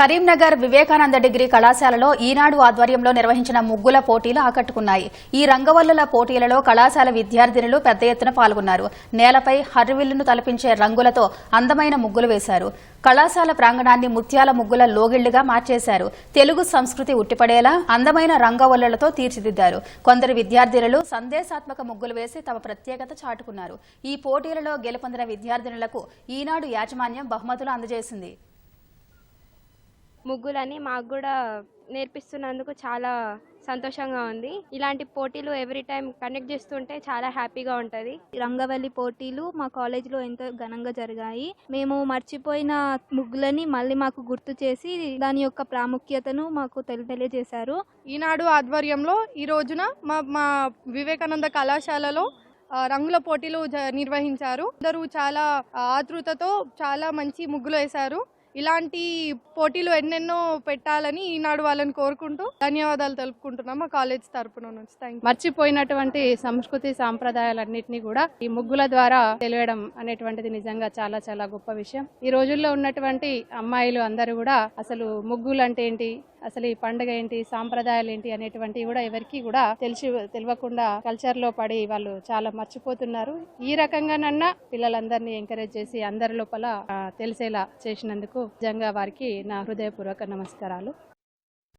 Karimnagar Vivekananda degree కళాశాలలో ఈనాడు ఆధ్వర్యంలో నిర్వహించిన ముగ్గుల పోటీలు ఆకట్టుకున్నాయి. ఈ రంగవల్లుల పోటీలలో కళాశాల విద్యార్థినులు పెద్ద ఎత్తున పాల్గొన్నారు. నేలపై హర్విల్లును తలపించే రంగులతో అందమైన ముగ్గులు వేశారు. కళాశాల ప్రాంగణాన్ని ముత్యాల ముగ్గుల లోగిళ్ళుగా మార్చేశారు. తెలుగు సంస్కృతి ఉట్టిపడేలా అందమైన రంగవల్లులతో తీర్చిదిద్దారు. కొందరు విద్యార్థినులు సందేశాత్మక ముగ్గులు వేసి తమ ప్రత్యేకత చాటుకున్నారు. ఈ పోటీలలో గెలుపొందిన విద్యార్థినులకు ఈనాడు యాజమాన్యం బహుమతులు అందజేసింది. ముగ్గులని మాకు కూడా నేర్పిస్తున్నందుకు చాలా సంతోషంగా ఉంది. ఇలాంటి పోటీలు ఎవ్రీ టైం కండక్ట్ చేస్తుంటే చాలా హ్యాపీగా ఉంటుంది. రంగవల్లి పోటీలు మా కాలేజీలో ఎంతో ఘనంగా జరిగాయి. మేము మర్చిపోయిన ముగ్గులని మళ్ళీ మాకు గుర్తు చేసి దాని యొక్క ప్రాముఖ్యతను మాకు తెలి- తెలియజేశారు. ఈనాడు ఆధ్వర్యంలో ఈ రోజున మా మా వివేకానంద కళాశాలలో రంగుల పోటీలు జ- నిర్వహించారు. అందరూ చాలా ఆతృతతో చాలా మంచి ముగ్గులు వేశారు. ఇలాంటి పోటీలు ఎన్నెన్నో పెట్టాలని ఈనాడు వాళ్ళని కోరుకుంటూ ధన్యవాదాలు తెలుపుకుంటున్నాం మా కాలేజ్ తరపున నుంచి. థ్యాంక్ మర్చిపోయినటువంటి సంస్కృతి సాంప్రదాయాలన్నింటినీ కూడా ఈ ముగ్గుల ద్వారా తెలియడం అనేటువంటిది నిజంగా చాలా చాలా గొప్ప విషయం. ఈ రోజుల్లో ఉన్నటువంటి అమ్మాయిలు అందరూ కూడా అసలు ముగ్గులు అంటే ఏంటి? అసలు ఈ పండుగ ఏంటి సాంప్రదాయాలు ఏంటి అనేటువంటివి కూడా ఎవరికి కూడా తెలిసి తెలియకుండా కల్చర్లో పడి వాళ్ళు చాలా మర్చిపోతున్నారు. ఈ రకంగానన్నా పిల్లలందరినీ ఎంకరేజ్ చేసి అందరి లోపల తెలిసేలా చేసినందుకు నిజంగా వారికి నా హృదయపూర్వక నమస్కారాలు.